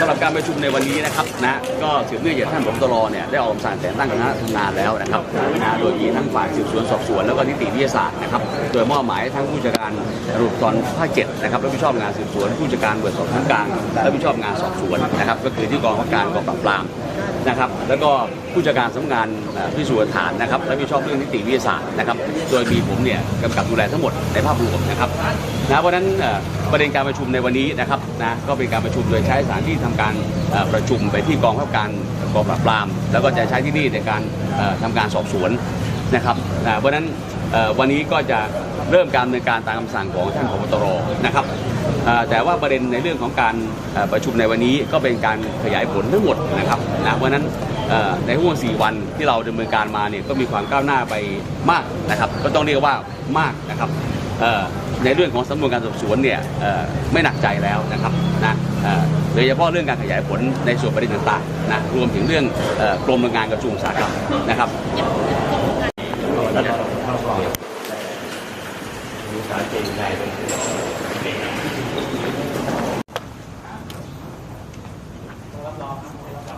สำหรับการประชุมในวันนี้นะครับนะก็สืบเนื่องจากท่านผบตรเนี่ยได้ออกคำสั่งแต่งตั้งคณะทำงานแล้วนะครับนะโดยมีทั้งฝ่ายสืบสวนสอบสวนแล้วก็นิติวิทยาศาสตร์นะครับโดยมอบหมายทั้งผู้จัดการรูปตอนภาคเจ็ดนะครับรับผิดชอบงานสืบสวนผู้จัดการตำรวจสอบสวนกลางรับผิดชอบงานสอบสวนนะครับก็คือที่กองการกองปราบปราม นะครับ แล้วก็ผู้จัดการสำนักงานพิสูจน์หลักฐานนะครับรับผิดชอบเรื่องนิติวิทยาศาสตร์นะครับ โดยมีผมเนี่ยกำกับดูแลทั้งหมดในภาพรวมนะครับนะเพราะฉะนั้นเอ่อประเด็นการประชุมในวันนี้นะครับนะก็เป็นการประชุมโดยใช้สถานที่ทำการเอ่อประชุมไปที่กองบังคับการกองปราบปราม แล้วก็จะใช้ที่นี่ในการเอ่อทำการสอบสวนนะครับนะเพราะฉะนั้นเอ่อวันนี้ก็จะ เริ่มการดำเนินการตามคำสั่งของท่านผบตรนะครับแต่ว่าประเด็นในเรื่องของการประชุมในวันนี้ก็เป็นการขยายผลทั้งหมดนะครับนะเพราะนั้นในห่วง 4 วันที่เราดำเนินการมาเนี่ยก็มีความก้าวหน้าไปมากนะครับ ก็ต้องเรียกว่ามากนะครับในเรื่องของสำนวนการสอบสวนเนี่ยไม่หนักใจแล้วนะครับนะโดยเฉพาะเรื่องการขยายผลในส่วนประเด็นต่างๆนะรวมถึงเรื่องกรมโรงงานกระทรวงอุตสาหกรรมนะครับารเจนใจเป็นรับรองครับ